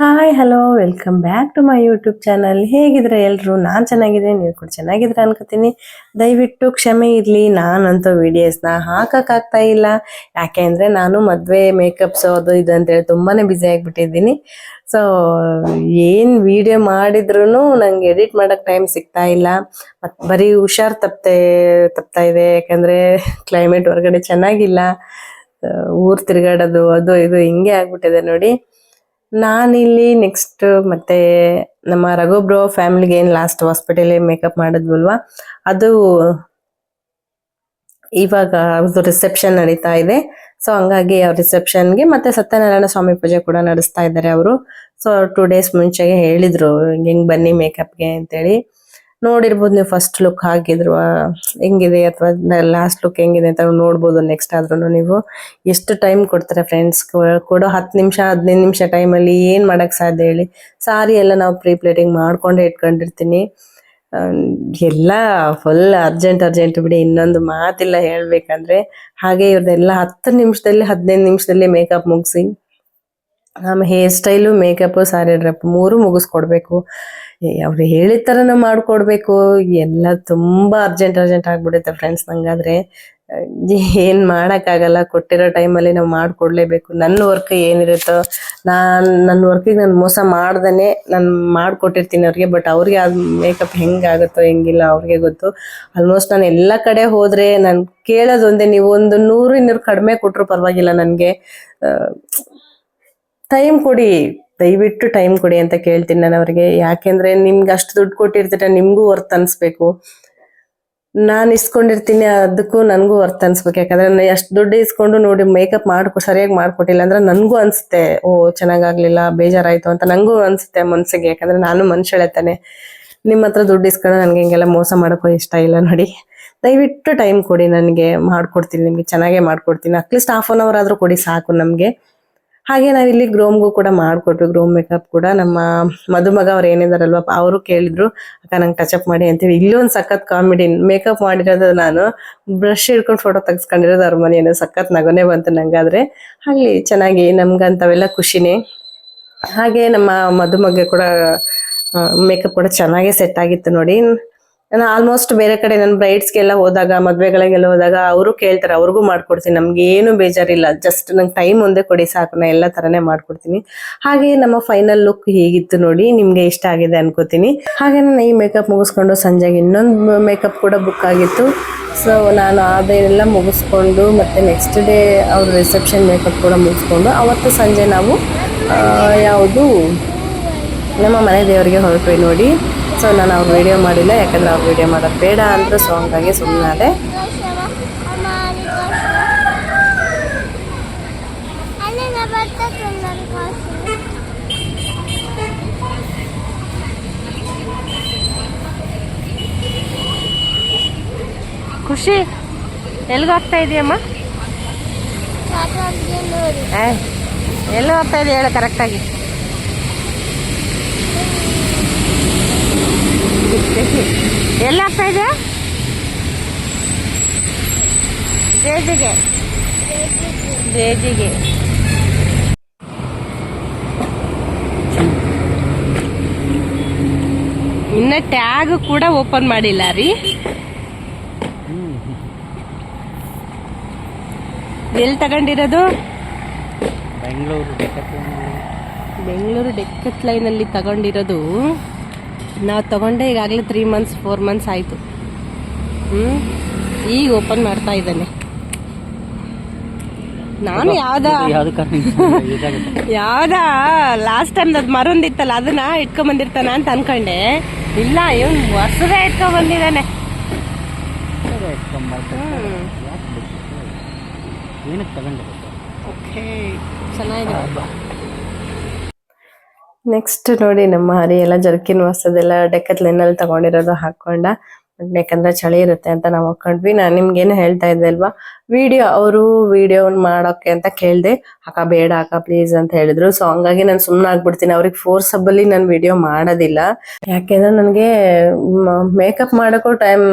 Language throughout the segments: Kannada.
Hi hello welcome back to my YouTube channel ಹೇಗಿದ್ರೆ ಎಲ್ಲರೂ ನಾನು ಚೆನ್ನಾಗಿದ್ದೀನಿ, ನೀವು ಕೂಡ ಚೆನ್ನಾಗಿದ್ರೆ ಅನ್ಕೋತೀನಿ. ದಯವಿಟ್ಟು ಕ್ಷಮೆ ಇರಲಿ, ನಾನಂತೂ ವೀಡಿಯೋಸ್ನ ಹಾಕೋಕ್ಕಾಗ್ತಾ ಇಲ್ಲ. ಯಾಕೆ ಅಂದರೆ ನಾನು ಮದುವೆ ಮೇಕಪ್ಸ್ ಅದು ಇದು ಅಂತೇಳಿ ತುಂಬಾ ಬ್ಯುಸಿ ಆಗಿಬಿಟ್ಟಿದ್ದೀನಿ. ಸೊ ಏನು ವಿಡಿಯೋ ಮಾಡಿದ್ರೂ ನಂಗೆ ಎಡಿಟ್ ಮಾಡೋಕ್ಕೆ ಟೈಮ್ ಸಿಗ್ತಾ ಇಲ್ಲ. ಮತ್ತು ಬರೀ ಹುಷಾರ್ ತಪ್ತೆ, ತಪ್ತಾ ಇದೆ. ಯಾಕಂದರೆ ಕ್ಲೈಮೇಟ್ ಹೊರಗಡೆ ಚೆನ್ನಾಗಿಲ್ಲ. ಊರು ತಿರುಗಾಡೋದು ತಿರ್ಗಾಡೋದು, ಅದು ಇದು ಹಿಂಗೆ ಆಗ್ಬಿಟ್ಟಿದೆ ನೋಡಿ. ನಾನಿಲ್ಲಿ ನೆಕ್ಸ್ಟ್ ಮತ್ತೆ ನಮ್ಮ ರಘುಬ್ರೋ ಫ್ಯಾಮಿಲಿಗೆ ಏನು ಲಾಸ್ಟ್ ಹಾಸ್ಪಿಟಲ್ ಮೇಕಪ್ ಮಾಡಿದ್ವಲ್ವಾ, ಅದು ಇವಾಗ ಅವ್ರದ್ದು ರಿಸೆಪ್ಷನ್ ನಡೀತಾ ಇದೆ. ಸೊ ಹಂಗಾಗಿ ಅವ್ರ ರಿಸೆಪ್ಷನ್ಗೆ ಮತ್ತೆ ಸತ್ಯನಾರಾಯಣ ಸ್ವಾಮಿ ಪೂಜೆ ಕೂಡ ನಡೆಸ್ತಾ ಇದ್ದಾರೆ ಅವರು. ಸೊ ಟೂ ಡೇಸ್ ಮುಂಚೆಗೆ ಹೇಳಿದ್ರು, ಹಿಂಗ್ ಬನ್ನಿ ಮೇಕಪ್ಗೆ ಅಂತೇಳಿ. ನೋಡಿರ್ಬೋದು ನೀವು ಫಸ್ಟ್ ಲುಕ್ ಹಾಕಿದ್ರು ಹೆಂಗಿದೆ ಅಥವಾ ಲಾಸ್ಟ್ ಲುಕ್ ಹೆಂಗಿದೆ ಅಂತ ನೋಡ್ಬೋದು ನೆಕ್ಸ್ಟ್ ಆದ್ರೂ ನೀವು. ಎಷ್ಟು ಟೈಮ್ ಕೊಡ್ತಾರೆ ಫ್ರೆಂಡ್ಸ್ ಕೊಡೋ ಹತ್ತು ನಿಮಿಷ, ಹದಿನೈದು ನಿಮಿಷ ಟೈಮಲ್ಲಿ ಏನು ಮಾಡೋಕ್ಕೆ ಸಾಧ್ಯ ಹೇಳಿ. ಸಾರಿ ಎಲ್ಲ ನಾವು ಪ್ರೀ ಪ್ಲೇಟಿಂಗ್ ಮಾಡ್ಕೊಂಡೇ ಇಟ್ಕೊಂಡಿರ್ತೀನಿ. ಎಲ್ಲ ಫುಲ್ ಅರ್ಜೆಂಟ್ ಅರ್ಜೆಂಟ್ ಬಿಡಿ, ಇನ್ನೊಂದು ಮಾತಿಲ್ಲ ಹೇಳಬೇಕಂದ್ರೆ, ಹಾಗೆ ಇವ್ರದ್ದೆಲ್ಲ ಹತ್ತು ನಿಮಿಷದಲ್ಲಿ, ಹದಿನೈದು ನಿಮಿಷದಲ್ಲಿ ಮೇಕಪ್ ಮುಗಿಸಿ, ಆಮೇಲೆ hair style makeup sari drape ಮೂರು ಮುಗಿಸ್ಕೊಡ್ಬೇಕು. ಅವ್ರು ಹೇಳಿದ ಥರನ ಮಾಡಿಕೊಡ್ಬೇಕು. ಎಲ್ಲ ತುಂಬಾ ಅರ್ಜೆಂಟ್ ಅರ್ಜೆಂಟ್ ಆಗ್ಬಿಡುತ್ತೆ ಫ್ರೆಂಡ್ಸ್ ನಂಗಾದ್ರೆ. ಏನು ಮಾಡೋಕ್ಕಾಗಲ್ಲ. ಕೊಟ್ಟಿರೋ ಟೈಮಲ್ಲಿ ನಾವು ಮಾಡ್ಕೊಡ್ಲೇಬೇಕು. ನನ್ನ ವರ್ಕ್ ಏನಿರುತ್ತೋ, ನಾನು ನನ್ನ ವರ್ಕಿಗೆ ನಾನು ಮೋಸ ಮಾಡ್ದೇನೆ ನಾನು ಮಾಡ್ಕೊಟ್ಟಿರ್ತೀನಿ ಅವ್ರಿಗೆ ಬಟ್ ಅವ್ರಿಗೆ ಅದು ಮೇಕಪ್ ಹೆಂಗಾಗುತ್ತೋ, ಹೆಂಗಿಲ್ಲ ಅವ್ರಿಗೆ ಗೊತ್ತು. ಆಲ್ಮೋಸ್ಟ್ ನಾನು ಎಲ್ಲ ಕಡೆ ಹೋದರೆ ನಾನು ಕೇಳೋದೊಂದೇ ನೀವು ಒಂದು ನೂರು ಇನ್ನೂರು ಕಡಿಮೆ ಕೊಟ್ಟರು ಪರವಾಗಿಲ್ಲ ನನಗೆ. ಟೈಮ್ ಕೊಡಿ. ದಯವಿಟ್ಟು ಟೈಮ್ ಕೊಡಿ ಅಂತ ಕೇಳ್ತೀನಿ ನಾನು ಅವ್ರಿಗೆ. ಯಾಕೆಂದ್ರೆ ನಿಮ್ಗೆ ಅಷ್ಟು ದುಡ್ಡು ಕೊಟ್ಟಿರ್ತೀರ, ನಿಮ್ಗೂ ವರ್ತ್ ಅನ್ಸ್ಬೇಕು. ನಾನು ಇಸ್ಕೊಂಡಿರ್ತೀನಿ ಅದಕ್ಕೂ ನನಗೂ ವರ್ತ್ ಅನ್ಸ್ಬೇಕು. ಯಾಕಂದ್ರೆ ಅಷ್ಟು ದುಡ್ಡು ಇಸ್ಕೊಂಡು ನೋಡಿ ಮೇಕಪ್ ಮಾಡ್ಕೊ, ಸರಿಯಾಗಿ ಮಾಡ್ಕೊಟ್ಟಿಲ್ಲ ಅಂದ್ರೆ ನನಗೂ ಅನ್ಸುತ್ತೆ, ಓ ಚೆನ್ನಾಗಾಗ್ಲಿಲ್ಲ, ಬೇಜಾರಾಯ್ತು ಅಂತ ನನಗೂ ಅನ್ಸುತ್ತೆ ಮನ್ಸಿಗೆ. ಯಾಕಂದ್ರೆ ನಾನು ಮನುಷ್ಯಳೆ ತಾನೆ. ನಿಮ್ಮ ಹತ್ರ ದುಡ್ಡು ಇಸ್ಕೊಂಡು ನನಗೆ ಹಿಂಗೆಲ್ಲ ಮೋಸ ಮಾಡೋಕ್ಕೂ ಇಷ್ಟ ಇಲ್ಲ ನೋಡಿ. ದಯವಿಟ್ಟು ಟೈಮ್ ಕೊಡಿ ನನಗೆ, ಮಾಡ್ಕೊಡ್ತೀನಿ ನಿಮಗೆ, ಚೆನ್ನಾಗೇ ಮಾಡ್ಕೊಡ್ತೀನಿ. ಅಟ್ಲೀಸ್ಟ್ ಹಾಫ್ ಅನ್ ಅವರ್ ಆದರೂ ಕೊಡಿ ಸಾಕು ನಮಗೆ. ಹಾಗೆ ನಾವಿಲ್ಲಿ ಗ್ರೋಮ್ಗೂ ಕೂಡ ಮಾಡಿಕೊಟ್ವಿ ಗ್ರೋಮ್ ಮೇಕಪ್ ಕೂಡ ನಮ್ಮ ಮದುಮಗ ಅವ್ರು ಏನಿದಾರಲ್ವ ಅವರು ಕೇಳಿದ್ರು, ಅಕ್ಕ, ನಂಗೆ ಟಚ್ ಅಪ್ ಮಾಡಿ ಅಂತೇಳಿ ಇಲ್ಲೊಂದು ಸಖತ್ ಕಾಮಿಡಿ ಮೇಕಪ್ ಮಾಡಿರೋದು ನಾನು ಬ್ರಷ್ ಹಿಡ್ಕೊಂಡು ಫೋಟೋ ತೆಗೆಸ್ಕೊಂಡಿರೋದು ಅವ್ರ ಮನೆಯನ್ನು ಸಖತ್ ನಗೋನೇ ಬಂತು ನಂಗಾದ್ರೆ. ಹಾಗೆ ಚೆನ್ನಾಗಿ ನಮ್ಗಂತವೆಲ್ಲ ಖುಷಿನೇ. ಹಾಗೆ ನಮ್ಮ ಮಧುಮಗ ಕೂಡ ಮೇಕಪ್ ಕೂಡ ಚೆನ್ನಾಗೇ ಸೆಟ್ ಆಗಿತ್ತು ನೋಡಿ. ನಾನು ಆಲ್ಮೋಸ್ಟ್ ಬೇರೆ ಕಡೆ ನನ್ನ ಬ್ರೈಡ್ಸ್ಗೆಲ್ಲ ಹೋದಾಗ, ಮದ್ವೆಗಳಿಗೆಲ್ಲ ಹೋದಾಗ ಅವರು ಕೇಳ್ತಾರೆ, ಅವ್ರಿಗೂ ಮಾಡ್ಕೊಡ್ತೀನಿ, ನಮ್ಗೆ ಏನು ಬೇಜಾರಿಲ್ಲ ಜಸ್ಟ್ ನಂಗೆ ಟೈಮ್ ಒಂದೇ ಕೊಡಿ ಸಾಕು, ನಾ ಎಲ್ಲ ಥರನೇ ಮಾಡ್ಕೊಡ್ತೀನಿ. ಹಾಗೆ ನಮ್ಮ ಫೈನಲ್ ಲುಕ್ ಹೇಗಿತ್ತು ನೋಡಿ ನಿಮಗೆ ಇಷ್ಟ ಆಗಿದೆ ಅನ್ಕೋತೀನಿ. ಹಾಗೆ ನಾನು ಈ ಮೇಕಪ್ ಮುಗಿಸ್ಕೊಂಡು ಸಂಜೆಗೆ ಇನ್ನೊಂದು ಮೇಕಪ್ ಕೂಡ ಬುಕ್ ಆಗಿತ್ತು. ಸೊ ನಾನು ಅದೆಲ್ಲ ಮುಗಿಸ್ಕೊಂಡು ಮತ್ತೆ ನೆಕ್ಸ್ಟ್ ಡೇ ಅವ್ರ ರಿಸೆಪ್ಷನ್ ಮೇಕಪ್ ಕೂಡ ಮುಗಿಸ್ಕೊಂಡು, ಅವತ್ತು ಸಂಜೆ ನಾವು ಯಾವುದು ನಮ್ಮ ಮನೆ ದೇವರಿಗೆ ಹೊರಟ್ವಿ ನೋಡಿ. ಸೊ ನಾನು ಅವ್ರು ವೀಡಿಯೋ ಮಾಡಿಲ್ಲ ಯಾಕಂದ್ರೆ ಅವ್ರು ವೀಡಿಯೋ ಮಾಡೋದು ಬೇಡ ಅಂತ ಸೊ ಹಂಗಾಗಿ ಸುಮ್ಮನಾದೆ ಖುಷಿ ಎಲ್ಲಿಗೆ ಹೋಗ್ತಾ ಇದೆಯಮ್ಮ ಎಲ್ಲಿ ಹೋಗ್ತಾ ಇದೆಯಾ ಹೇಳು ಕರೆಕ್ಟಾಗಿ ಎಲ್ಲಿ ಹೋಗ್ತಾ ಇದೆ? ಬೇಜಿಗೆ. ಜೇಜಿಗೆ ಇನ್ನ ಟ್ಯಾಗ್ ಕೂಡ ಓಪನ್ ಮಾಡಿಲ್ಲ ರೀ. ಎಲ್ಲಿ ತಗೊಂಡಿರೋದು? ಬೆಂಗಳೂರು ಬೆಂಗಳೂರು ಡೆಕ್ಕತ್ ಲೈನಲ್ಲಿ ತಗೊಂಡಿರೋದು. ನಾವು ತಗೊಂಡೆ ಈಗಾಗಲೇ ತ್ರೀ ಮಂತ್ಸ್ ಫೋರ್ ಮಂತ್ಸ್ ಆಯಿತು. ಹ್ಞೂ ಈಗ ಓಪನ್ ಮಾಡ್ತಾ ಇದ್ದಾನೆ. ನಾನು ಯಾವ್ದ? ಯಾವ್ದು ಲಾಸ್ಟ್ ಟೈಮ್ ಅದು ಮರೊಂದಿತ್ತಲ್ಲ ಅದನ್ನ ಇಟ್ಕೊಂಡ್ ಬಂದಿರ್ತಾನ ಅಂತ ಅನ್ಕೊಂಡೆ. ಇಲ್ಲ ಇವನ್ ಹೊಸದೇ ಇಟ್ಕೊಂಡ್ ಬಂದಿದ್ದಾನೆ ಹ್ಮ್. ಏನಕ್ಕೆ ತಗೊಂಡಿರುತ್ತೆ ಓಕೆ ಚೆನ್ನಾಗಿದೆ. ನೆಕ್ಸ್ಟ್ ನೋಡಿ ನಮ್ಮ ಹರಿ ಎಲ್ಲ ಜರ್ಕಿನ್ ಹೊಸದೆಲ್ಲ ಡೆಕ್ಕತ್ ಲೈನಲ್ಲಿ ತಗೊಂಡಿರೋದು ಹಾಕೊಂಡ ಯಾಕಂದ್ರೆ ಚಳಿ ಇರುತ್ತೆ ಅಂತ ನಾವು ಹಾಕೊಂಡ್ವಿ ನಾನು ನಿಮ್ಗೇನು ಹೇಳ್ತಾ ಇದ್ದೆ ಅಲ್ವಾ? ವಿಡಿಯೋ, ಅವರು ವಿಡಿಯೋ ಮಾಡೋಕೆ ಅಂತ ಕೇಳಿದೆ. ಅಕ್ಕ ಬೇಡ ಅಕ್ಕ ಪ್ಲೀಸ್ ಅಂತ ಹೇಳಿದ್ರು. ಸೊ ಹಂಗಾಗಿ ನಾನು ಸುಮ್ಮನೆ ಆಗ್ಬಿಡ್ತೀನಿ. ಅವ್ರಿಗೆ ಫೋರ್ಸಬಲಿ ನಾನು ವಿಡಿಯೋ ಮಾಡೋದಿಲ್ಲ. ಯಾಕೆಂದ್ರೆ ನನಗೆ ಮೇಕಪ್ ಮಾಡೋಕ್ಕೂ ಟೈಮ್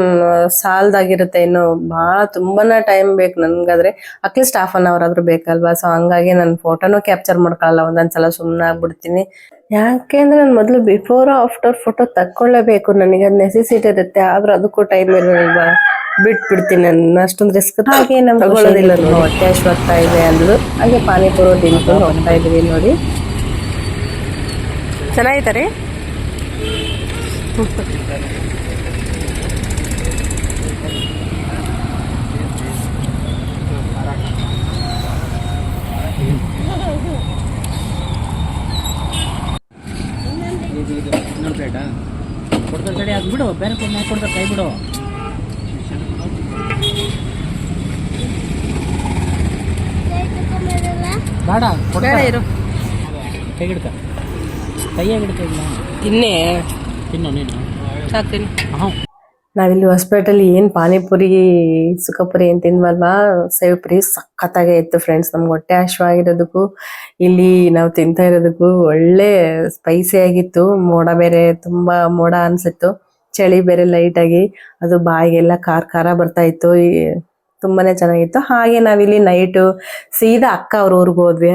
ಸಾಲದಾಗಿರುತ್ತೆ ಇನ್ನು. ಭಾಳ ತುಂಬಾ ಟೈಮ್ ಬೇಕು ನನ್ಗಾದ್ರೆ. At least half an hour ಆದ್ರೂ ಬೇಕಲ್ವಾ? ಸೊ ಹಂಗಾಗಿ ನಾನು ಫೋಟೋನು ಕ್ಯಾಪ್ಚರ್ ಮಾಡ್ಕೊಳ್ಳಲ್ಲ ಒಂದೊಂದ್ಸಲ ಸುಮ್ಮನೆ ಆಗ್ಬಿಡ್ತೀನಿ. ಯಾಕೆಂದ್ರೆ ನಾನು ಮೊದಲು ಬಿಫೋರ್ ಆಫ್ಟರ್ ಫೋಟೋ ತಕ್ಕೊಳ್ಳೇಬೇಕು. ನನಗೆ ಅದು ನೆಸೆಸಿಟಿ ಇರುತ್ತೆ. ಆದ್ರೆ ಅದಕ್ಕೂ ಟೈಮ್ ಇರಲ್ವಾ? ಬಿಟ್ಬಿಡ್ತೀನಿ ನಾನು. ಅಷ್ಟೊಂದು ರಿಸ್ಕ್ ಹಾಗೆ ನಮ್ಗೆ ತಗೊಳ್ಳೋದಿಲ್ಲ ಹೊಟ್ಟೆ ಬರ್ತಾ ಇದೆ ಅಂದ್ರು ಹಾಗೆ ಪಾನಿಪುರ ತಿನ್ಕೊಂಡು ಹೋಗ್ತಾ ಇದೀವಿ ನೋಡಿ. ಚೆನ್ನಾಗಿತ್ತಾ ರೀ ಇನ್ನೊಂದು ಪ್ಲೇಟಾ ಕೊಡ್ತಾರೆ ತಡಿ ಅದು ಬಿಡು ಬೇರೆ ಕೊಡ್ ಕೊಡ್ತಾರೆ ಕೈ ಬಿಡು. ಬೇಡ ಕೊಡ್ತಾರೆ. ಇರು. ಕೈಗಿಡ್ಕ ಕೈಯಾಗ ಹಿಡ್ಕ ಇಲ್ಲ. ತಿನ್ನೇ. ತಿನ್ನು ನೀನು. ಸಾಕ್ತೀನಿ ಹಾಂ ನಾವಿಲ್ಲಿ ಹೊಸಪೇಟೆಲಿ ಏನು ಪಾನಿಪುರಿ ಸುಖಪುರಿ ಏನು ತಿಂದ್ವಲ್ವಾ? ಸೇವ್ ಪುರಿ ಸಖತ್ತಾಗೆ ಇತ್ತು ಫ್ರೆಂಡ್ಸ್ ನಮ್ಗೆ ಹೊಟ್ಟೆ ಹಶ್ವಾಗಿರೋದಕ್ಕೂ ಇಲ್ಲಿ ನಾವು ತಿಂತಾ ಇರೋದಕ್ಕೂ ಒಳ್ಳೆ ಸ್ಪೈಸಿ ಆಗಿತ್ತು. ಮೋಡ ಬೇರೆ ತುಂಬಾ ಮೋಡ ಅನ್ಸಿತ್ತು. ಚಳಿ ಬೇರೆ ಲೈಟ್ ಆಗಿ ಅದು ಬಾಯಿಗೆಲ್ಲ ಖಾರ ಖಾರ ಬರ್ತಾ ಇತ್ತು. ತುಂಬಾನೇ ಚೆನ್ನಾಗಿತ್ತು. ಹಾಗೆ ನಾವಿಲ್ಲಿ ನೈಟು ಸೀದಾ ಅಕ್ಕ ಅವ್ರ ಊರಿಗೆ ಹೋದ್ವಿ.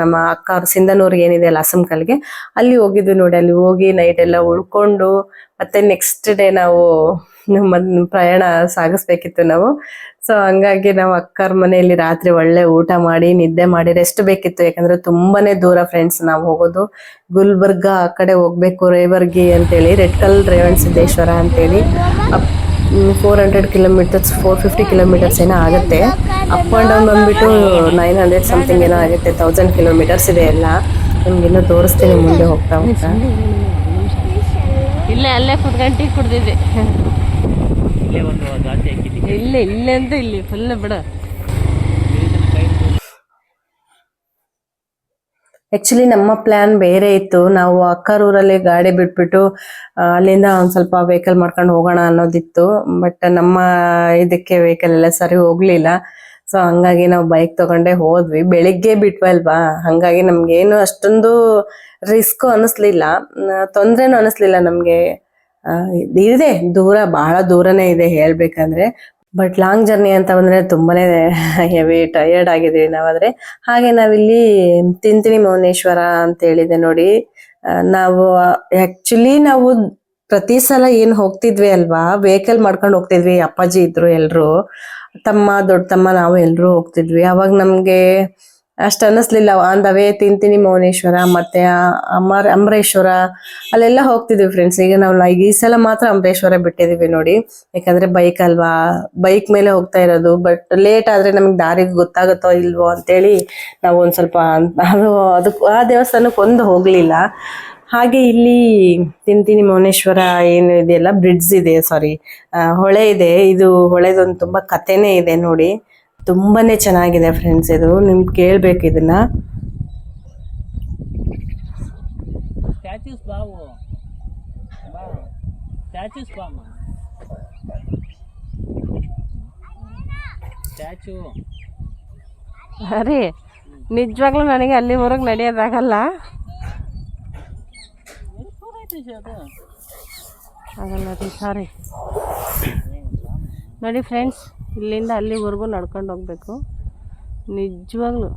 ನಮ್ಮ ಅಕ್ಕ ಅವ್ರ ಸಿಂಧನೂರ್ಗೆ ಏನಿದೆ ಅಲ್ಲ ಅಸಂಕಲ್ಗೆ ಅಲ್ಲಿ ಹೋಗಿದ್ವಿ ನೋಡಿ. ಅಲ್ಲಿ ಹೋಗಿ ನೈಟ್ ಎಲ್ಲ ಉಳ್ಕೊಂಡು ಮತ್ತೆ ನೆಕ್ಸ್ಟ್ ಡೇ ನಾವು ನಮ್ಮ ಪ್ರಯಾಣ ಸಾಗಿಸ್ಬೇಕಿತ್ತು ನಾವು. ಸೊ ಹಂಗಾಗಿ ನಾವು ಅಕ್ಕರ ಮನೆಯಲ್ಲಿ ರಾತ್ರಿ ಒಳ್ಳೆ ಊಟ ಮಾಡಿ ನಿದ್ದೆ ಮಾಡಿ ರೆಸ್ಟ್ ಬೇಕಿತ್ತು. ಯಾಕಂದ್ರೆ ತುಂಬಾನೇ ದೂರ ಫ್ರೆಂಡ್ಸ್ ನಾವು ಹೋಗೋದು. ಗುಲ್ಬರ್ಗ ಆ ಕಡೆ ಹೋಗ್ಬೇಕು ರೇವರ್ಗಿ ಅಂತೇಳಿ ರೆಡ್ ಕಲ್ ರೇವಣ್ ಸಿದ್ದೇಶ್ವರ ಅಂತೇಳಿ. Four hundred kilometres four fifty kilometres ಏನೋ ಆಗುತ್ತೆ. ಅಪ್ ಆ್ಯಂಡ್ ಡೌನ್ ಬಂದ್ಬಿಟ್ಟು ನೈನ್ ಹಂಡ್ರೆಡ್ ಸಮಥಿಂಗ್ ಏನೋ ಆಗುತ್ತೆ. ತೌಸಂಡ್ ಕಿಲೋಮೀಟರ್ಸ್ ಇದೆ ಎಲ್ಲ. ನಿಮ್ಗೆ ಇನ್ನೂ ತೋರಿಸ್ತೀನಿ ಮುಂದೆ ಹೋಗ್ತಾ ಹೋಗ್ತಾ. ಇಲ್ಲೇ ಅಲ್ಲೇ ಫುಡ್ ಗಂಟೆ ಕುಡ್ದಿದ್ದೆ ಇಲ್ಲೇ ಇಲ್ಲೇ ಅಂತ ಇಲ್ಲಿ ಫುಲ್ ಬಿಡ. ಆಕ್ಚುಲಿ ನಮ್ಮ ಪ್ಲಾನ್ ಬೇರೆ ಇತ್ತು. ನಾವು ಅಕ್ಕರೂರಲ್ಲಿ ಗಾಡಿ ಬಿಟ್ಬಿಟ್ಟು ಅಲ್ಲಿಂದ ಒಂದು ಸ್ವಲ್ಪ ವೆಹಿಕಲ್ ಮಾಡ್ಕೊಂಡು ಹೋಗೋಣ ಅನ್ನೋದಿತ್ತು. ಬಟ್ ನಮ್ಮ ಇದಕ್ಕೆ ವೆಹಿಕಲ್ ಎಲ್ಲ ಸರಿ ಹೋಗ್ಲಿಲ್ಲ. ಸೊ ಹಂಗಾಗಿ ನಾವು ಬೈಕ್ ತಗೊಂಡೆ ಹೋದ್ವಿ. ಬೆಳಿಗ್ಗೆ ಬಿಟ್ವಲ್ವಾ ಹಂಗಾಗಿ ನಮ್ಗೇನು ಅಷ್ಟೊಂದು ರಿಸ್ಕ್ ಅನಿಸ್ಲಿಲ್ಲ. ತೊಂದ್ರೆನೂ ಅನಿಸ್ಲಿಲ್ಲ ನಮಗೆ. ಇದೆ, ದೂರ, ಬಹಳ ದೂರನೇ ಇದೆ ಹೇಳ್ಬೇಕಂದ್ರೆ. ಬಟ್ ಲಾಂಗ್ ಜರ್ನಿ ಅಂತ ಬಂದ್ರೆ ತುಂಬಾನೇ ಹೆವಿ ಟಯರ್ಡ್ ಆಗಿದ್ದೀವಿ ನಾವಾದ್ರೆ. ಹಾಗೆ ನಾವಿಲ್ಲಿ ತಿಂತಿನಿ ಮೌನೇಶ್ವರ ಅಂತ ಹೇಳಿದೆ ನೋಡಿ. ನಾವು ಆಕ್ಚುಲಿ ನಾವು ಪ್ರತಿ ಸಲ ಏನ್ ಹೋಗ್ತಿದ್ವಿ ಅಲ್ವಾ ವೆಹಿಕಲ್ ಮಾಡ್ಕೊಂಡು ಹೋಗ್ತಿದ್ವಿ, ಅಪ್ಪಾಜಿ ಇದ್ರು ಎಲ್ರು. ತಮ್ಮ ದೊಡ್ಡ ತಮ್ಮ ನಾವು ಎಲ್ರು ಹೋಗ್ತಿದ್ವಿ. ಅವಾಗ ನಮ್ಗೆ ಅಷ್ಟ್ ಅನ್ನಿಸ್ಲಿಲ್ಲ ಆನ್ ದ ವೇ ತಿಂತೀನಿ ಮೌನೇಶ್ವರ, ಮತ್ತೆ ಅಮರ್ ಅಮರೇಶ್ವರ ಅಲ್ಲೆಲ್ಲ ಹೋಗ್ತಿದ್ವಿ ಫ್ರೆಂಡ್ಸ್ ಈಗ ನಾವು ಈ ಸಲ ಮಾತ್ರ ಅಮರೇಶ್ವರ ಬಿಟ್ಟಿದೀವಿ ನೋಡಿ. ಯಾಕಂದ್ರೆ ಬೈಕ್ ಅಲ್ವಾ? ಬೈಕ್ ಮೇಲೆ ಹೋಗ್ತಾ ಇರೋದು. ಬಟ್ ಲೇಟ್ ಆದ್ರೆ ನಮ್ಗೆ ದಾರಿ ಗೊತ್ತಾಗುತ್ತೋ ಇಲ್ವೋ ಅಂತೇಳಿ ನಾವು ಒಂದ್ ಸ್ವಲ್ಪ ಅದು ಅದಕ್ಕೆ ಆ ದೇವಸ್ಥಾನಕ್ಕೆ ಒಂದು ಹೋಗ್ಲಿಲ್ಲ. ಹಾಗೆ ಇಲ್ಲಿ ತಿಂತೀನಿ ಮೌನೇಶ್ವರ ಏನು ಇದೆಯಲ್ಲ? ಬ್ರಿಡ್ಜ್ ಇದೆ ಸಾರಿ ಹೊಳೆ ಇದೆ. ಇದು ಹೊಳೆದೊಂದು ತುಂಬಾ ಕಥೆನೇ ಇದೆ ನೋಡಿ. ತುಂಬಾನೇ ಚೆನ್ನಾಗಿದೆ ಫ್ರೆಂಡ್ಸ್ ಇದು. ನಿಮ್ಗೆ ಕೇಳ್ಬೇಕು ಇದನ್ನ. ಅರೇ ಬಾವು. ಬಾ. ಸ್ಟ್ಯಾಚ್ಯೂಸ್ ಬಾಮ್ಮ ಸ್ಟ್ಯಾಚು ಅರೆ ನಿಜವಾಗ್ಲೂ ನನಗೆ ಅಲ್ಲಿವರೆಗೆ ನಡೆಯೋದಾಗಲ್ಲ? ಅದು ಆಗಲ್ಲ ರೀ ಸಾರಿ ನೋಡಿ ಫ್ರೆಂಡ್ಸ್ ಇಲ್ಲಿಂದ ಅಲ್ಲಿವರೆಗೂ ನಡ್ಕೊಂಡು ಹೋಗ್ಬೇಕು. ನಿಜವಾಗ್ಲು.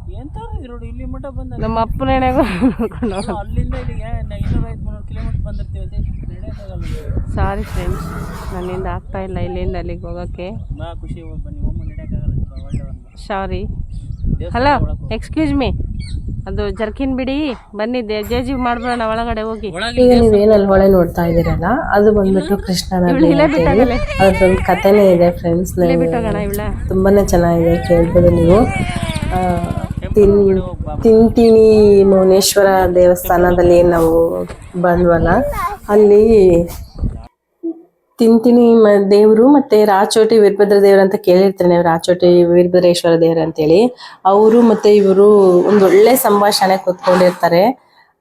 ಇಲ್ಲಿ ಮಟ್ಟ ಬಂದ ನಮ್ಮ ಅಪ್ಪನ ಎಣೆಗೂ ನಡ್ಕೊಂಡು ಹೋಗ್ಬೇಕು. ಅಲ್ಲಿಂದ ಇಲ್ಲಿಗೆ ಇನ್ನೂರ ಐದು ಕಿಲೋಮೀಟರ್ ಬಂದಿರ್ತೀವಿ ಸಾರಿ ಫ್ರೆಂಡ್ಸ್ ನನ್ನಿಂದ ಆಗ್ತಾ ಇಲ್ಲ ಇಲ್ಲಿಂದ ಅಲ್ಲಿಗೆ ಹೋಗೋಕ್ಕೆ. ಭಾಳ ಖುಷಿ ಬನ್ನಿ ಒಮ್ಮೆ ನಡೆಯೋಕ್ಕಾಗಲ್ಲ ಸಾರಿ ಹಲೋ ಎಕ್ಸ್ಕ್ಯೂಸ್ ಮೀ ಅದು ಜರ್ಕಿನ್ ಬಿಡಿ ಬಂದಿದ್ದೆ. ಜೆ ಜಿ ಮಾಡ್ಬಿಡೋಣ ಒಳಗಡೆ ಹೋಗಿ. ಈಗ ನೀವೇನಲ್ಲಿ ಹೊಳೆ ನೋಡ್ತಾ ಇದೀರಲ್ಲ ಅದು ಬಂದ್ಬಿಟ್ಟು ಕೃಷ್ಣ ನದಿ ಅದೊಂದು ಕಥೆನೇ ಇದೆ ಫ್ರೆಂಡ್ಸ್ ತುಂಬಾನೇ ಚೆನ್ನಾಗಿದೆ ಕೇಳ್ಬೋದು ನೀವು. ತಿನ್ ತಿಂತೀನಿ ಮೌನೇಶ್ವರ ದೇವಸ್ಥಾನದಲ್ಲಿ ನಾವು ಬಂದ್ವಲ್ಲ ಅಲ್ಲಿ ತಿಂತಿನಿ ಮ- ದೇವರು ಮತ್ತೆ ರಾಚೋಟಿ ವೀರಭದ್ರ ದೇವರು ಅಂತ ಕೇಳಿರ್ತಾರೆ ನೀವು ರಾಚೋಟಿ ವೀರಭದ್ರೇಶ್ವರ ದೇವ್ರು ಅಂತೇಳಿ. ಅವರು ಮತ್ತೆ ಇವರು ಒಂದು ಒಳ್ಳೆ ಸಂಭಾಷಣೆ ಕೂತ್ಕೊಂಡಿರ್ತಾರೆ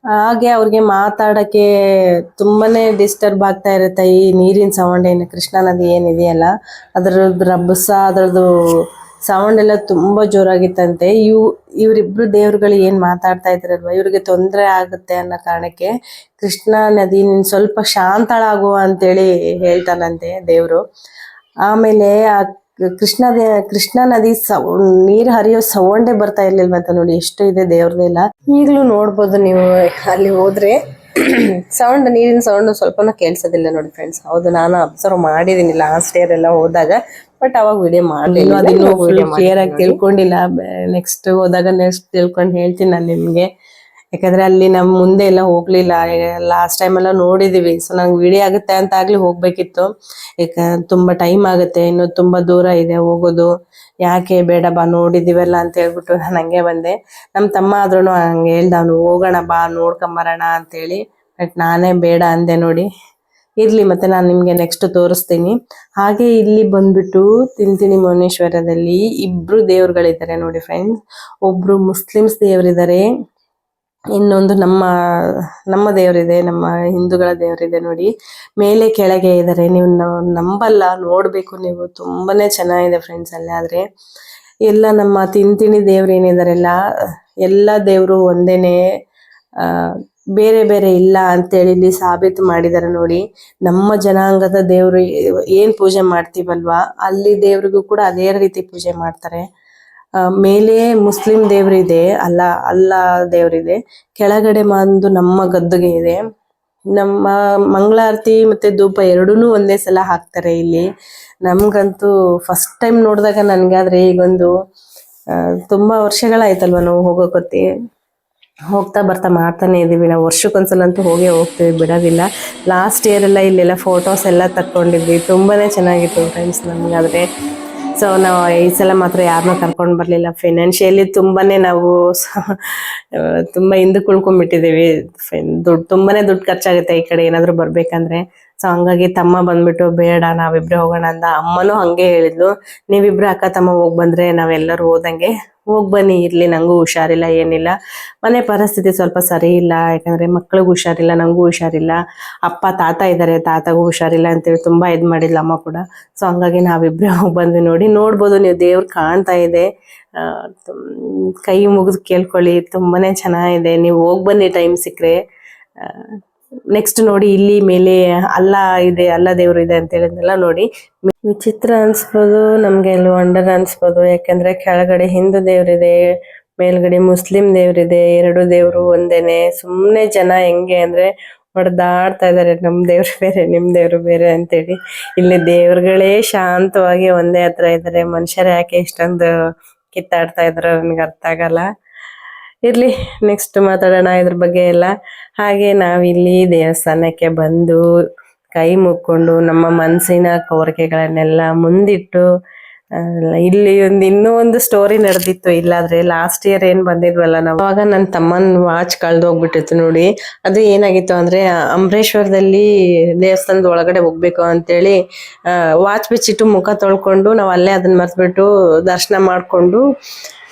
ಹಾಗೆ ಅವ್ರಿಗೆ ಮಾತಾಡಕ್ಕೆ ತುಂಬಾನೇ ಡಿಸ್ಟರ್ಬ್ ಆಗ್ತಾ ಇರುತ್ತೆ ಈ ನೀರಿನ ಸೌಂಡ್ ಏನು, ಕೃಷ್ಣಾ ನದಿ ಏನಿದೆಯಲ್ಲ, ಅದರದ್ದು ರಬ್ಬಸ ಅದ್ರದ್ದು ಸೌಂಡ್ ಎಲ್ಲ ತುಂಬಾ ಜೋರಾಗಿತ್ತಂತೆ. ಇವ್, ಇವರಿಬ್ರು ದೇವ್ರುಗಳು ಏನ್ ಮಾತಾಡ್ತಾ ಇದ್ರಲ್ವಾ? ಇವ್ರಿಗೆ ತೊಂದರೆ ಆಗುತ್ತೆ ಅನ್ನೋ ಕಾರಣಕ್ಕೆ ಕೃಷ್ಣ ನದಿ ಸ್ವಲ್ಪ ಶಾಂತಳಾಗು ಅಂತೇಳಿ ಹೇಳ್ತಾನಂತೆ ದೇವ್ರು. ಆಮೇಲೆ ಆ ಕೃಷ್ಣ ಕೃಷ್ಣ ನದಿ ಸೌ, ನೀರ್ ಹರಿಯೋ ಸೌಂಡೇ ಬರ್ತಾ ಇರ್ಲಿಲ್ವಂತ ನೋಡಿ, ಎಷ್ಟು ಇದೆ ದೇವ್ರದೆಲ್ಲ ಈಗಲೂ ನೋಡ್ಬೋದು ನೀವು ಅಲ್ಲಿ ಹೋದ್ರೆ ಸೌಂಡ್ ನೀರಿನ ಸೌಂಡ್ ಸ್ವಲ್ಪನೂ ಕೇಳಿಸೋದಿಲ್ಲ ನೋಡಿ ಫ್ರೆಂಡ್ಸ್ ಹೌದು, ನಾನು ಅಬ್ಸರ್ವ್ ಮಾಡಿದ್ದೀನಿ ಲಾಸ್ಟ್ ಇಯರ್ ಎಲ್ಲ ಹೋದಾಗ. ಬಟ್ ಅವಾಗ ವಿಡಿಯೋ ಮಾಡಲಿಲ್ಲ ಅದಿನ್ನೂ ಕ್ಲಿಯರ್ ಆಗಿ ತಿಳ್ಕೊಂಡಿಲ್ಲ. ನೆಕ್ಸ್ಟ್ ಹೋದಾಗ ನೆಕ್ಸ್ಟ್ ತಿಳ್ಕೊಂಡು ಹೇಳ್ತೀನಿ ನಾನು ನಿಮ್ಗೆ. ಯಾಕಂದ್ರೆ ಅಲ್ಲಿ ನಮ್ ಮುಂದೆ ಎಲ್ಲ ಹೋಗ್ಲಿಲ್ಲ. ಲಾಸ್ಟ್ ಟೈಮ್ ಎಲ್ಲ ನೋಡಿದೀವಿ. ಸೊ ನಂಗೆ ವಿಡಿಯೋ ಆಗುತ್ತೆ ಅಂತ ಆಗ್ಲಿ ಹೋಗ್ಬೇಕಿತ್ತು. ಯಾಕ ತುಂಬಾ ಟೈಮ್ ಆಗುತ್ತೆ. ಇನ್ನು ತುಂಬಾ ದೂರ ಇದೆ ಹೋಗೋದು. ಯಾಕೆ ಬೇಡ ಬಾ ನೋಡಿದಿವಲ್ಲ ಅಂತ ಹೇಳ್ಬಿಟ್ಟು ನಾನು ಹಂಗೆ ಬಂದೆ. ನಮ್ ತಮ್ಮ ಆದ್ರೂ ಹಂಗೆ ಹೇಳ್ದ ಅವ್ನು ಹೋಗೋಣ ಬಾ ನೋಡ್ಕೊಂಬರೋಣ ಅಂತೇಳಿ. ಬಟ್ ನಾನೇ ಬೇಡ ಅಂದೆ ನೋಡಿ. ಇರ್ಲಿ ಮತ್ತೆ ನಾನು ನಿಮಗೆ ನೆಕ್ಸ್ಟ್ ತೋರಿಸ್ತೀನಿ. ಹಾಗೆ ಇಲ್ಲಿ ಬಂದ್ಬಿಟ್ಟು ತಿಂತಿನಿ ಮೌನೇಶ್ವರದಲ್ಲಿ ಇಬ್ರು ದೇವ್ರುಗಳಿದ್ದಾರೆ ನೋಡಿ ಫ್ರೆಂಡ್ಸ್ ಒಬ್ರು ಮುಸ್ಲಿಮ್ಸ್ ದೇವರಿದ್ದಾರೆ, ಇನ್ನೊಂದು ನಮ್ಮ ನಮ್ಮ ದೇವರಿದೆ, ನಮ್ಮ ಹಿಂದೂಗಳ ದೇವರಿದೆ ನೋಡಿ. ಮೇಲೆ ಕೆಳಗೆ ಇದ್ದಾರೆ. ನೀವು ನಂಬಲ್ಲ, ನೋಡಬೇಕು ನೀವು. ತುಂಬಾನೇ ಚೆನ್ನಾಗಿದೆ ಫ್ರೆಂಡ್ಸ್ ಅಲ್ಲಿ ಆದ್ರೆ. ಎಲ್ಲ ನಮ್ಮ ತಿಂತಿಣಿ ದೇವ್ರು ಏನಿದಾರೆಲ್ಲ, ಎಲ್ಲ ದೇವರು ಒಂದೇನೆ ಬೇರೆ ಬೇರೆ ಇಲ್ಲ ಅಂತೇಳಿ ಇಲ್ಲಿ ಸಾಬೀತು ಮಾಡಿದ್ದಾರೆ ನೋಡಿ. ನಮ್ಮ ಜನಾಂಗದ ದೇವರು ಏನ್ ಪೂಜೆ ಮಾಡ್ತೀವಲ್ವಾ? ಅಲ್ಲಿ ದೇವರಿಗೂ ಕೂಡ ಅದೇ ರೀತಿ ಪೂಜೆ ಮಾಡ್ತಾರೆ. ಮೇಲೆ ಮುಸ್ಲಿಂ ದೇವ್ರಿದೆ ಅಲ್ಲ ಅಲ್ಲ ದೇವರಿದೆ ಕೆಳಗಡೆ ಬಂದು ನಮ್ಮ ಗದ್ದುಗೆ ಇದೆ. ನಮ್ಮ ಮಂಗಳಾರತಿ ಮತ್ತೆ ಧೂಪ ಎರಡೂ ಒಂದೇ ಸಲ ಹಾಕ್ತಾರೆ ಇಲ್ಲಿ. ನಮ್ಗಂತೂ ಫಸ್ಟ್ ಟೈಮ್ ನೋಡಿದಾಗ ನನ್ಗಾದ್ರೆ ಈಗೊಂದು ಅಹ್ ತುಂಬಾ ವರ್ಷಗಳಾಯ್ತಲ್ವಾ ನಾವು ಹೋಗೋಕೊತ್ತಿ. ಹೋಗ್ತಾ ಬರ್ತಾ ಮಾಡ್ತಾನೆ ಇದ್ದೀವಿ. ನಾವು ವರ್ಷಕ್ಕೊಂದ್ಸಲ ಅಂತೂ ಹೋಗೇ ಹೋಗ್ತೀವಿ, ಬಿಡೋದಿಲ್ಲ. ಲಾಸ್ಟ್ ಇಯರ್ ಎಲ್ಲ ಇಲ್ಲೆಲ್ಲ ಫೋಟೋಸ್ ಎಲ್ಲ ತಕ್ಕೊಂಡಿದ್ವಿ. ತುಂಬಾನೇ ಚೆನ್ನಾಗಿತ್ತು ಫ್ರೆಂಡ್ಸ್ ನಮಗಾದರೆ ಸೊ ನಾವು ಈ ಸಲ ಮಾತ್ರ ಯಾರನ್ನೂ ಕರ್ಕೊಂಡು ಬರಲಿಲ್ಲ. ಫಿನಾನ್ಷಿಯಲಿ ತುಂಬಾನೇ ನಾವು ತುಂಬ ತುಂಬಾ ಹಿಂದಕ್ಕೆ ಉಳ್ಕೊಂಡ್ಬಿಟ್ಟಿದ್ದೀವಿ ದುಡ್ಡು ತುಂಬಾನೇ ದುಡ್ಡು ಖರ್ಚಾಗುತ್ತೆ ಈ ಕಡೆ ಏನಾದರೂ ಬರಬೇಕಂದ್ರೆ. ಸೊ ಹಂಗಾಗಿ ತಮ್ಮ ಬಂದ್ಬಿಟ್ಟು ಬೇಡ, ನಾವಿಬ್ರೆ ಹೋಗೋಣ ಅಂದ. ಅಮ್ಮನೂ ಹಂಗೆ ಹೇಳಿದ್ಲು. ನೀವಿಬ್ರು ಅಕ್ಕ ತಮ್ಮ ಹೋಗಿ ಬಂದರೆ ನಾವೆಲ್ಲರೂ ಹೋದಂಗೆ ಹೋಗ್ ಬನ್ನಿ, ಇರ್ಲಿ, ನಂಗೂ ಹುಷಾರಿಲ್ಲ, ಏನಿಲ್ಲ. ಮನೆ ಪರಿಸ್ಥಿತಿ ಸ್ವಲ್ಪ ಸರಿ ಇಲ್ಲ, ಯಾಕಂದ್ರೆ ಮಕ್ಳಿಗೂ ಹುಷಾರಿಲ್ಲ, ನಂಗೂ ಹುಷಾರಿಲ್ಲ. ಅಪ್ಪ, ತಾತ ಇದ್ದಾರೆ ತಾತಗೂ ಹುಷಾರಿಲ್ಲ ಅಂತೇಳಿ ತುಂಬಾ ಇದ್ ಮಾಡಿಲ್ಲ ಅಮ್ಮ ಕೂಡ. ಸೊ ಹಂಗಾಗಿ ನಾವಿಬ್ಬರೇ ಹೋಗಿ ಬಂದ್ವಿ ನೋಡಿ. ನೋಡ್ಬೋದು, ನೀವು ದೇವ್ರು ಕಾಣ್ತಾ ಇದೆ. ಕೈ ಮುಗಿದು ಕೇಳ್ಕೊಳ್ಳಿ, ತುಂಬಾನೇ ಚೆನ್ನಾಗಿದೆ. ನೀವು ಹೋಗ್ ಬನ್ನಿ, ಟೈಮ್ ಸಿಕ್ಕರೆ ನೆಕ್ಸ್ಟ್ ನೋಡಿ ಇಲ್ಲಿ ಮೇಲೆ ಅಲ್ಲ ಇದೆ, ಅಲ್ಲ ದೇವ್ರು ಇದೆ ಅಂತ ಹೇಳಿದ್ನೆಲ್ಲ ನೋಡಿ. ವಿಚಿತ್ರ ಅನ್ಸ್ಬೋದು, ನಮ್ಗೆ ಅಲ್ಲಿ ವಂಡರ್ ಅನ್ಸ್ಬೋದು. ಯಾಕಂದ್ರೆ ಕೆಳಗಡೆ ಹಿಂದೂ ದೇವ್ರಿದೆ, ಮೇಲ್ಗಡೆ ಮುಸ್ಲಿಂ ದೇವ್ರಿದೆ, ಎರಡು ದೇವ್ರು ಒಂದೇನೆ. ಸುಮ್ನೆ ಜನ ಹೆಂಗೆ ಅಂದ್ರೆ ಹೊಡೆದಾಡ್ತಾ ಇದಾರೆ, ನಮ್ ದೇವ್ರು ಬೇರೆ, ನಿಮ್ ದೇವ್ರು ಬೇರೆ ಅಂತೇಳಿ. ಇಲ್ಲಿ ದೇವ್ರುಗಳೇ ಶಾಂತವಾಗಿ ಒಂದೇ ಹತ್ರ ಇದಾರೆ. ಮನುಷ್ಯರು ಯಾಕೆ ಇಷ್ಟೊಂದು ಕಿತ್ತಾಡ್ತಾ ಇದಾರೆ ನನ್ಗೆ ಅರ್ಥ ಆಗಲ್ಲ. ಇರ್ಲಿ ನೆಕ್ಸ್ಟ್ ಮಾತಾಡೋಣ ಇದ್ರ ಬಗ್ಗೆ ಎಲ್ಲ. ಹಾಗೆ ನಾವಿಲ್ಲಿ ದೇವಸ್ಥಾನಕ್ಕೆ ಬಂದು ಕೈ ಮುಕ್ಕೊಂಡು ನಮ್ಮ ಮನಸ್ಸಿನ ಕೋರಿಕೆಗಳನ್ನೆಲ್ಲ ಮುಂದಿಟ್ಟು ಇಲ್ಲಿ ಒಂದು ಇನ್ನೂ ಒಂದು ಸ್ಟೋರಿ ನಡೆದಿತ್ತು. ಇಲ್ಲಾದ್ರೆ ಲಾಸ್ಟ್ ಇಯರ್ ಏನ್ ಬಂದಿದ್ವಲ್ಲ ನಾವು. ಅವಾಗ ನನ್ನ ತಮ್ಮನ್ ವಾಚ್ ಕಳ್ದು ಹೋಗ್ಬಿಟ್ಟಿತ್ತು ನೋಡಿ. ಅದು ಏನಾಗಿತ್ತು ಅಂದ್ರೆ ಅಂಬರೇಶ್ವರದಲ್ಲಿ ದೇವಸ್ಥಾನದ ಒಳಗಡೆ ಹೋಗ್ಬೇಕು ಅಂತೇಳಿ ವಾಚ್ ಬಿಚ್ಚಿಟ್ಟು ಮುಖ ತೊಳ್ಕೊಂಡು ನಾವು ಅಲ್ಲೇ ಅದನ್ನ ಮರ್ತ್ಬಿಟ್ಟು ದರ್ಶನ ಮಾಡ್ಕೊಂಡು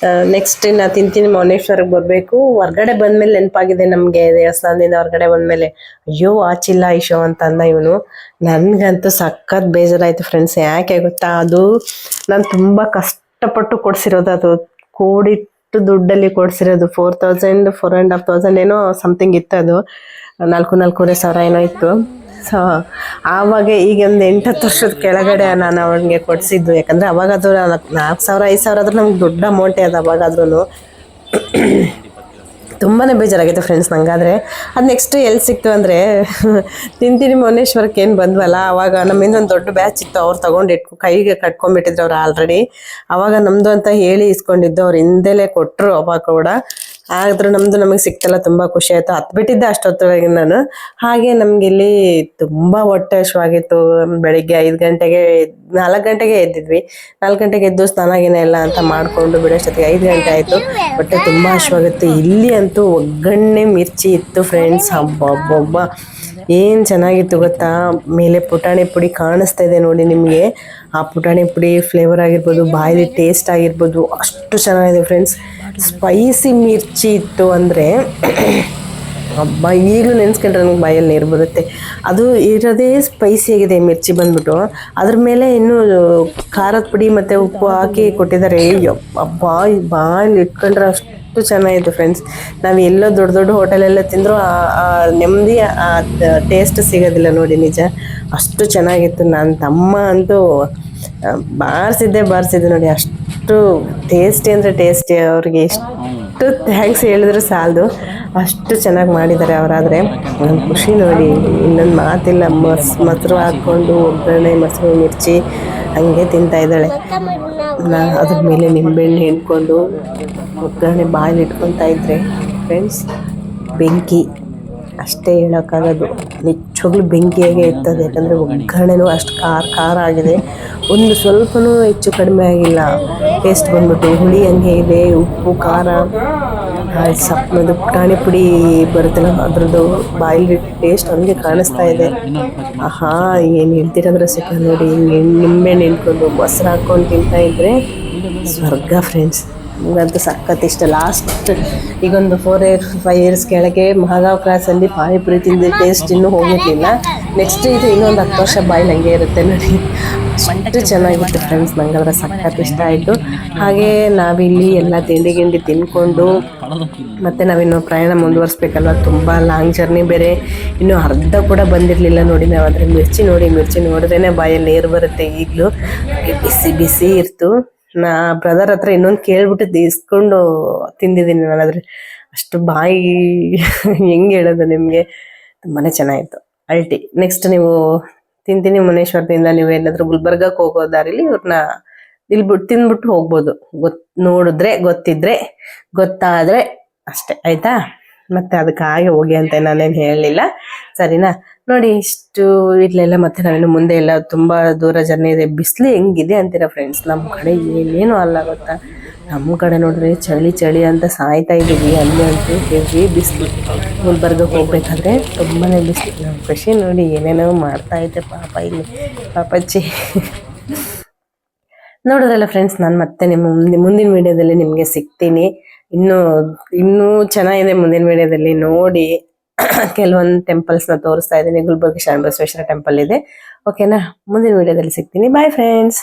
ನೆಕ್ಸ್ಟ್ ನಾ ತಿಂತೀನಿ ಮೌನೇಶ್ವರಕ್ಕೆ ಬರ್ಬೇಕು. ಹೊರ್ಗಡೆ ಬಂದ್ಮೇಲೆ ನೆನಪಾಗಿದೆ ನಮ್ಗೆ ದೇವಸ್ಥಾನದಿಂದ ಹೊರ್ಗಡೆ ಬಂದ್ಮೇಲೆ. ಅಯ್ಯೋ, ಆಚಿಲ್ಲ ಐಶೋ ಅಂತ ಅಂದ ಇವನು. ನನ್ಗಂತೂ ಸಖತ್ ಬೇಜಾರಾಯ್ತು ಫ್ರೆಂಡ್ಸ್ ಯಾಕೆ ಗೊತ್ತಾ? ಅದು ನಾನು ತುಂಬಾ ಕಷ್ಟಪಟ್ಟು ಕೊಡ್ಸಿರೋದು ಅದು. ಕೂಡಿಟ್ಟು ದುಡ್ಡಲ್ಲಿ ಕೊಡ್ಸಿರೋದು. Four thousand four and half thousand ಏನೋ ಸಮಥಿಂಗ್ ಇತ್ತು ಅದು. ನಾಲ್ಕು, ನಾಲ್ಕೂವರೆ ಸಾವಿರ ಏನೋ ಇತ್ತು. ಸೊ ಆವಾಗ ಈಗ ಒಂದು ಎಂಟತ್ತು ವರ್ಷದ ಕೆಳಗಡೆ ನಾನು ಅವನಿಗೆ ಕೊಡಿಸಿದ್ದು. ಯಾಕಂದರೆ ಅವಾಗ ನಾಲ್ಕು ನಾಲ್ಕು ಸಾವಿರ, ಐದು ಸಾವಿರ ಆದರೂ ನಮ್ಗೆ ದೊಡ್ಡ ಅಮೌಂಟೇ ಅದು ಅವಾಗಾದ್ರೂ ತುಂಬಾ ಬೇಜಾರಾಗಿತ್ತು ಫ್ರೆಂಡ್ಸ್ ನನಗಾದರೆ ಅದು ನೆಕ್ಸ್ಟ್ ಎಲ್ಲಿ ಸಿಕ್ತು ಅಂದರೆ, ತಿಂತೀನಿ ಮೌನೇಶ್ವರಕ್ಕೆ ಏನು ಬಂದ್ವಲ್ಲ, ಅವಾಗ ನಮ್ಮಿಂದ ಒಂದು ದೊಡ್ಡ ಬ್ಯಾಚ್ ಇತ್ತು. ಅವ್ರು ತಗೊಂಡಿಟ್ಟು ಕೈಗೆ ಕಟ್ಕೊಂಡ್ಬಿಟ್ಟಿದ್ರು ಅವ್ರು ಆಲ್ರೆಡಿ ಅವಾಗ ನಮ್ಮದು ಅಂತ ಹೇಳಿ ಇಸ್ಕೊಂಡಿದ್ದು, ಅವ್ರು ಹಿಂದೆಲೇ ಕೊಟ್ಟರು ಅವಾಗ ಕೂಡ. ಆದ್ರೂ ನಮ್ದು ನಮಗೆ ಸಿಕ್ತಲ್ಲ ತುಂಬಾ ಖುಷಿ ಆಯ್ತು. ಹತ್ ಬಿಟ್ಟಿದ್ದೆ ಅಷ್ಟೊತ್ತೊಳಗೆ ನಾನು. ಹಾಗೆ ನಮ್ಗೆ ಇಲ್ಲಿ ತುಂಬಾ ಹೊಟ್ಟೆ ಹಶ್ವಾಗಿತ್ತು ಬೆಳಿಗ್ಗೆ ಐದು ಗಂಟೆಗೆ ನಾಲ್ಕು ಗಂಟೆಗೆ ಎದ್ದಿದ್ವಿ. ನಾಲ್ಕು ಗಂಟೆಗೆ ಎದ್ದು ಸ್ನಾನ ಎಲ್ಲ ಅಂತ ಮಾಡ್ಕೊಂಡು ಬಿಡೋಷ್ಟೊತ್ತಿಗೆ ಐದು ಗಂಟೆ ಆಯ್ತು. ಹೊಟ್ಟೆ ತುಂಬಾ ಹಶ್ವಾಗಿತ್ತು ಇಲ್ಲಿ ಅಂತೂ ಒಗ್ಗರಣೆ ಮಿರ್ಚಿ ಇತ್ತು ಫ್ರೆಂಡ್ಸ್ ಹಬ್ಬಬ್ಬಬ್ಬ ಏನ್ ಚೆನ್ನಾಗಿತ್ತು ಗೊತ್ತಾ? ಮೇಲೆ ಪುಟಾಣಿ ಪುಡಿ ಕಾಣಿಸ್ತಾ ಇದೆ ನೋಡಿ ನಿಮಗೆ. ಆ ಪುಟಾಣಿ ಪುಡಿ ಫ್ಲೇವರ್ ಆಗಿರ್ಬೋದು, ಬಾಯಲ್ಲಿ ಟೇಸ್ಟ್ ಆಗಿರ್ಬೋದು, ಅಷ್ಟು ಚೆನ್ನಾಗಿದೆ ಫ್ರೆಂಡ್ಸ್ ಸ್ಪೈಸಿ ಮಿರ್ಚಿ ಇತ್ತು ಅಂದರೆ ಹಬ್ಬ, ಈಗಲೂ ನೆನ್ಸ್ಕೊಂಡ್ರೆ ನನಗೆ ಬಾಯಲ್ಲಿ ನೀರು ಬರುತ್ತೆ. ಅದು ಇರೋದೇ ಸ್ಪೈಸಿ ಆಗಿದೆ ಮಿರ್ಚಿ ಬಂದ್ಬಿಟ್ಟು. ಅದ್ರ ಮೇಲೆ ಇನ್ನೂ ಖಾರದ ಪುಡಿ ಮತ್ತು ಉಪ್ಪು ಹಾಕಿ ಕೊಟ್ಟಿದ್ದಾರೆ. ಹಬ್ಬ ಬಾಯಲ್ಲಿ ಇಟ್ಕೊಂಡ್ರೆ ಅಷ್ಟು ಚೆನ್ನಾಗಿತ್ತು ಫ್ರೆಂಡ್ಸ್ ನಾವು ಎಲ್ಲೋ ದೊಡ್ಡ ದೊಡ್ಡ ಹೋಟೆಲೆಲ್ಲ ತಿಂದರೂ, ಆ ನೆಮ್ಮದಿ, ಆ ಟೇಸ್ಟ್ ಸಿಗೋದಿಲ್ಲ ನೋಡಿ ನಿಜ. ಅಷ್ಟು ಚೆನ್ನಾಗಿತ್ತು. ನನ್ನ ತಮ್ಮ ಅಂತೂ ಬಾರಿಸಿದ್ದೆ ಬಾರಿಸಿದ್ದೆ ನೋಡಿ. ಅಷ್ಟು ಟೇಸ್ಟಿ ಅಂದರೆ ಟೇಸ್ಟಿ ಅವ್ರಿಗೆ ಎಷ್ಟು ಥ್ಯಾಂಕ್ಸ್ ಹೇಳಿದ್ರು ಸಾಲದು. ಅಷ್ಟು ಚೆನ್ನಾಗಿ ಮಾಡಿದ್ದಾರೆ ಅವರಾದರೆ. ನನ್ನ ಖುಷಿ ನೋಡಿ. ಇನ್ನೊಂದು ಮಾತಿಲ್ಲ. ಮಸ್, ಮೊಸರು ಹಾಕ್ಕೊಂಡು, ಒಗ್ಗರಣೆ, ಮೊಸರು ಮಿರ್ಚಿ ಹಂಗೆ ತಿಂತಾ ಇದ್ದಾಳೆ. ಅದ್ರ ಮೇಲೆ ನಿಂಬೆಹಣ್ಣು ಹಿಂಡ್ಕೊಂಡು ಒಗ್ಗರಣೆ ಬಾಯಲ್ಲಿ ಇಟ್ಕೊತಾ ಇದ್ರೆ ಫ್ರೆಂಡ್ಸ್ ಬೆಂಕಿ. ಅಷ್ಟೇ ಹೇಳೋಕ್ಕಾಗೋದು. ನಿಜವಾಗ್ಲೂ ಬೆಂಕಿಯಾಗೆ ಇರ್ತದೆ, ಯಾಕಂದರೆ ಒಗ್ಗರಣೆನೂ ಅಷ್ಟು ಖಾರ ಖಾರ ಆಗಿದೆ. ಒಂದು ಸ್ವಲ್ಪನೂ ಹೆಚ್ಚು ಕಡಿಮೆ ಆಗಿಲ್ಲ. ಟೇಸ್ಟ್ ಬಂದ್ಬಿಟ್ಟು ಹುಳಿ ಹಂಗೆ ಇದೆ, ಉಪ್ಪು, ಖಾರ. ಸಪ್ ಅದು ಪುಡಿ ಬರುತ್ತಲ್ಲ, ಅದರದ್ದು ಬಾಯಲ್ಲಿ ಟೇಸ್ಟ್ ಹಂಗೆ ಕಾಣಿಸ್ತಾ ಇದೆ. ಆಹಾ, ಏನು ಹೇಳ್ತೀರಂದ್ರೆ ಸಿಕ್ಕ ನೋಡಿ ನಿಂಬೆ ಹಿಂಡ್ಕೊಂಡು ಮೊಸರು ಹಾಕ್ಕೊಂಡು ತಿಂತಾ ಇದ್ರೆ, ಸ್ವರ್ಗ ಫ್ರೆಂಡ್ಸ್ ನನಗಂತೂ ಸಖತ್ ಇಷ್ಟ. ಲಾಸ್ಟ್ ಈಗೊಂದು ಫೋರ್ ಇಯರ್ ಫೈವ್ ಇಯರ್ಸ್ ಕೆಳಗೆ ಮಹಾಗಾವ್ ಕ್ರಾಸಲ್ಲಿ ಪಾನಿಪುರಿ ತಿಂದ ಟೇಸ್ಟ್ ಇನ್ನೂ ಹೋಗಿರಲಿಲ್ಲ. ನೆಕ್ಸ್ಟ್ ಇದು ಇನ್ನೊಂದು ಹತ್ತು ವರ್ಷ ಬಾಯಿ ನನಗೆ ಇರುತ್ತೆ ನೋಡಿ. ಅಷ್ಟು ಚೆನ್ನಾಗಿತ್ತು ಫ್ರೆಂಡ್ಸ್ ನಂಗದ್ರ ಸಖತ್ ಇಷ್ಟ ಆಯಿತು. ಹಾಗೆ ನಾವಿಲ್ಲಿ ಎಲ್ಲ ತಿಂಡಿ ಗಿಂಡಿ ತಿನ್ಕೊಂಡು ಮತ್ತೆ ನಾವಿನ್ನು ಪ್ರಯಾಣ ಮುಂದುವರಿಸ್ಬೇಕಲ್ವ? ತುಂಬ ಲಾಂಗ್ ಜರ್ನಿ ಬೇರೆ. ಇನ್ನೂ ಅರ್ಧ ಕೂಡ ಬಂದಿರಲಿಲ್ಲ ನೋಡಿ ನಾವು. ಅದ್ರ ಮಿರ್ಚಿ ನೋಡಿ, ಮಿರ್ಚಿ ನೋಡಿದ್ರೇ ಬಾಯಲ್ಲಿ ನೀರು ಬರುತ್ತೆ ಈಗಲೂ. ಬಿಸಿ ಬಿಸಿ ಇರ್ತು. ನಾ ಬ್ರದರ್ ಹತ್ರ ಇನ್ನೊಂದು ಕೇಳ್ಬಿಟ್ಟು ಇಸ್ಕೊಂಡು ತಿಂದಿದ್ದೀನಿ ನಾನು ಅದ್ರ ಅಷ್ಟು ಬಾಯಿ ಹೆಂಗೆ ಹೇಳೋದು ನಿಮಗೆ? ತುಂಬಾನೇ ಚೆನ್ನಾಗಿತ್ತು. ಅಲ್ಟಿ ನೆಕ್ಸ್ಟ್ ನೀವು ತಿಂತೀನಿ ಮುನೇಶ್ವರದಿಂದ ನೀವು ಎಲ್ಲಾದ್ರೂ ಗುಲ್ಬರ್ಗಕ್ಕೆ ಹೋಗೋ ದಾರಿಲಿ ಇವ್ರನ್ನ ಇಲ್ಲಿ ಬಿಟ್ಟು ತಿಂದ್ಬಿಟ್ಟು ಹೋಗ್ಬೋದು. ಗೊತ್, ನೋಡಿದ್ರೆ, ಗೊತ್ತಿದ್ರೆ, ಗೊತ್ತಾದ್ರೆ ಅಷ್ಟೇ, ಆಯ್ತಾ? ಮತ್ತೆ ಅದಕ್ಕೆ ಹಾಗೆ ಹೋಗಿ ಅಂತ ನಾನೇನು ಹೇಳಲಿಲ್ಲ. ಸರಿನಾ? ನೋಡಿ, ಇಷ್ಟು ಇಲ್ಲೆಲ್ಲ ಮತ್ತೆ ನಾವೇನು ಮುಂದೆ ಎಲ್ಲ ತುಂಬ ದೂರ ಜರ್ನಿ ಇದೆ. ಬಿಸಿಲು ಹೆಂಗಿದೆ ಅಂತೀರಾ ಫ್ರೆಂಡ್ಸ್ ನಮ್ಮ ಕಡೆ ಏನೇನು ಅಲ್ಲ ಗೊತ್ತಾ? ನಮ್ಮ ಕಡೆ ನೋಡ್ರಿ ಚಳಿ ಚಳಿ ಅಂತ ಸಾಯ್ತಾ ಇದ್ದೀವಿ ಅಲ್ಲಿ ಅಂತೂ ಹೆವಿ ಬಿಸಿಲು. ಗುಲ್ಬರ್ಗಕ್ಕೆ ಹೋಗ್ಬೇಕಾದ್ರೆ ತುಂಬಾ ಬಿಸಿಲು. ನಮ್ಮ ಖುಷಿ ನೋಡಿ ಏನೇನೋ ಮಾಡ್ತಾ ಐತೆ ಪಾಪ ಇಲ್ಲಿ. ಪಾಪಚ್ಚಿ ನೋಡೋದಲ್ಲ ಫ್ರೆಂಡ್ಸ್ ನಾನು ಮತ್ತೆ ನಿಮ್ಮ ಮುಂದೆ ಮುಂದಿನ ವಿಡಿಯೋದಲ್ಲಿ ನಿಮಗೆ ಸಿಗ್ತೀನಿ. ಇನ್ನು, ಇನ್ನೂ ಚೆನ್ನಾಗಿದೆ ಮುಂದಿನ ವಿಡಿಯೋದಲ್ಲಿ ನೋಡಿ. ಕೆಲವೊಂದು ಟೆಂಪಲ್ಸ್ನ ತೋರಿಸ್ತಾ ಇದ್ದೀನಿ. ಗುಲ್ಬರ್ಗ ಶರಣ ಬಸವೇಶ್ವರ ಟೆಂಪಲ್ ಇದೆ. ಓಕೆನಾ ಮುಂದಿನ ವಿಡಿಯೋದಲ್ಲಿ ಸಿಗ್ತೀನಿ. Bye friends